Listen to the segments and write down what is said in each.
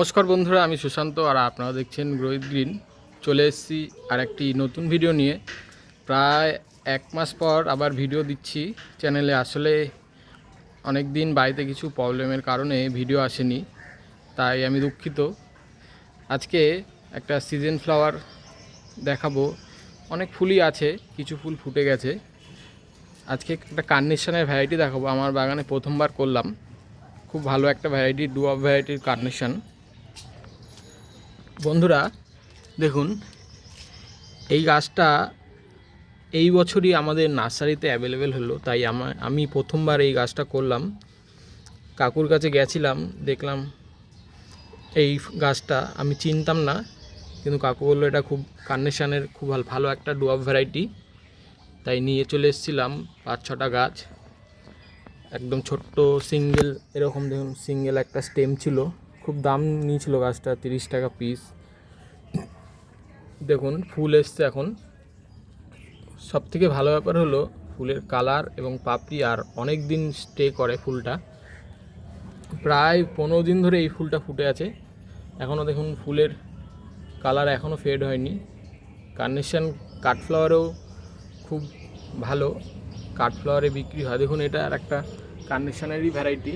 নমস্কার বন্ধুরা, আমি সুশান্ত আর আপনারা দেখছেন গ্রোহিত গ্রিন। চলে এসেছি আর একটি নতুন ভিডিও নিয়ে। প্রায় এক মাস পর আবার ভিডিও দিচ্ছি চ্যানেলে। আসলে অনেক দিন বাড়িতে কিছু প্রবলেমের কারণে ভিডিও আসেনি, তাই আমি দুঃখিত। আজকে একটা সিজন ফ্লাওয়ার দেখাবো। অনেক ফুলই আছে, কিছু ফুল ফুটে গেছে। আজকে একটা কার্নেশনের ভ্যারাইটি দেখাবো। আমার বাগানে প্রথমবার করলাম। খুব ভালো একটা ভ্যারাইটি ডু অফ ভ্যারাইটির কার্নেশন। বন্ধুরা, দেখুন, এই গাছটা এই বছরই আমাদের নার্সারিতে অ্যাভেলেবেল হলো, তাই আমার আমি প্রথমবার এই গাছটা করলাম। কাকুর কাছে গেছিলাম, দেখলাম এই গাছটা, আমি চিনতাম না, কিন্তু কাকু বলল এটা খুব কার্নেশনের খুব ভালো ভালো একটা ডুয়াব ভ্যারাইটি তাই নিয়ে চলে এসেছিলাম পাঁচ ছটা গাছ। একদম ছোট্ট সিঙ্গেল এরকম দেখুন সিঙ্গেল একটা স্টেম ছিল। খুব দাম নিয়েছিল গাছটা, তিরিশ টাকা পিস দেখুন, ফুল এসছে এখন। সব থেকে ভালো ব্যাপার হলো, ফুলের কালার এবং পাপড়ি আর অনেক দিন স্টে করে ফুলটা। প্রায় পনেরো দিন ধরে এই ফুলটা ফুটে আছে। এখনও দেখুন, ফুলের কালার এখনও ফেড হয়নি। কার্নেশন কাঠফ্লাওয়ারেও খুব ভালো। কাঠফ্লাওয়ারে বিক্রি হয়। দেখুন, এটা আর একটা কার্নেশনেরই ভ্যারাইটি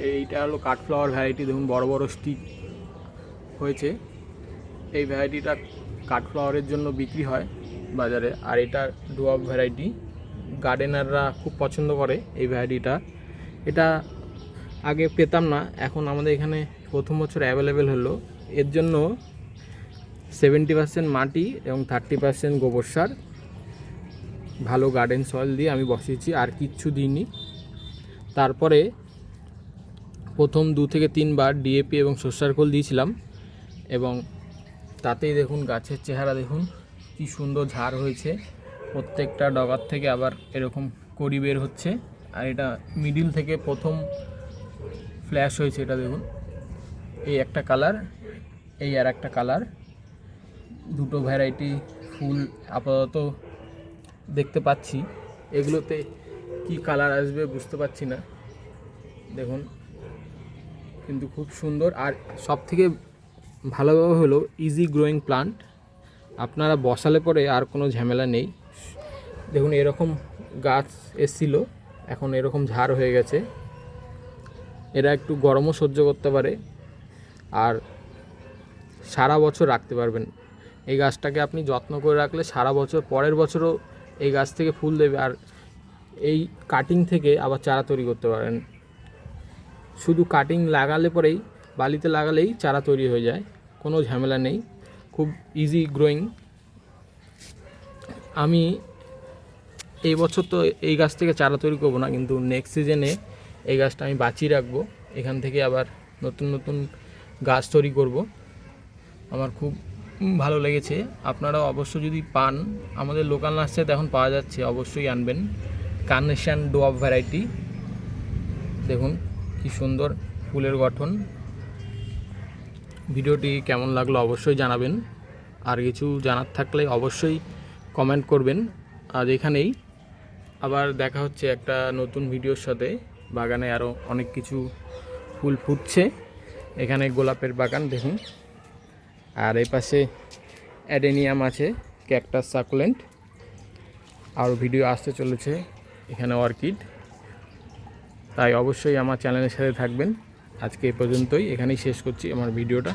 এইটা হলো কাঠফ্লাওয়ার ভ্যারাইটি দেখুন বড় বড় স্টিক হয়েছে। এই ভ্যারাইটিটা কাঠফ্লাওয়ারের জন্য বিক্রি হয় বাজারে। আর এটা ডুয়াব ভ্যারাইটি গার্ডেনাররা খুব পছন্দ করে এই ভ্যারাইটিটা এটা আগে পেতাম না, এখন আমাদের এখানে প্রথম বছর অ্যাভেলেবেল হলো। এর জন্য সেভেন্টি পার্সেন্ট মাটি এবং থার্টি পার্সেন্ট গোবর সার, ভালো গার্ডেন সয়েল দিয়ে আমি বসিয়েছি, আর কিচ্ছু দিইনি। তারপরে প্রথম দু থেকে তিনবার ডিএপি এবং সর্ষার খোল দিয়েছিলাম এবং তাতেই দেখুন গাছের চেহারা দেখুন, কি সুন্দর ঝাড় হয়েছে। প্রত্যেকটা ডগার থেকে আবার এরকম কড়ি বের হচ্ছে আর এটা মিডিল থেকে প্রথম ফ্ল্যাশ হয়েছে এটা দেখুন। এই একটা কালার এই আর একটা কালার দুটো ভ্যারাইটি ফুল আপাতত দেখতে পাচ্ছি। এগুলোতে কি কালার আসবে বুঝতে পারছি না। দেখুন কিন্তু খুব সুন্দর। আর সব থেকে ভালোভাবে হলো ইজি গ্রোয়িং প্লান্ট আপনারা বসালে পরে আর কোনো ঝামেলা নেই। দেখুন, এরকম গাছ এসছিল, এখন এরকম ঝাড় হয়ে গেছে। এরা একটু গরমও সহ্য করতে পারে, আর সারা বছর রাখতে পারবেন। এই গাছটাকে আপনি যত্ন করে রাখলে সারা বছর, পরের বছরও এই গাছ থেকে ফুল দেবে, আর এই কাটিং থেকে আবার চারা তৈরি করতে পারেন। শুধু কাটিং লাগালে পরেই, বালিতে লাগালেই চারা তৈরি হয়ে যায়, কোনো ঝামেলা নেই, খুব ইজি গ্রোয়িং আমি এই বছর তো এই গাছ থেকে চারা তৈরি করব না, কিন্তু নেক্সট সিজনে এই গাছটা আমি বাঁচিয়ে রাখব, এখান থেকে আবার নতুন নতুন গাছ তৈরি করব। আমার খুব ভালো লেগেছে আপনারা অবশ্য যদি পান, আমাদের লোকাল নার্সারিতে এখন পাওয়া যাচ্ছে, অবশ্যই আনবেন। কার্নেশন ডোয়াব ভ্যারাইটি দেখুন। কি সুন্দর ফুলের গঠন। ভিডিওটি কেমন লাগল অবশ্যই জানাবেন। আর কিছু জানার থাকলে অবশ্যই কমেন্ট করবেন। আজ এখানেই। আবার দেখা হচ্ছে একটা নতুন ভিডিওর সাথে। বাগানে আরও অনেক কিছু ফুল ফুটছে। এখানে গোলাপের বাগান, দেখুন। আর এই পাশে অ্যাডেনিয়াম আছে, ক্যাকটাস সাকুলেন্ট। আরও ভিডিও আসতে চলেছে এখানে অর্কিড। তাই অবশ্যই আমার চ্যানেলের সাথে থাকবেন। আজকে এ পর্যন্তই। এখানেই শেষ করছি আমার ভিডিওটা।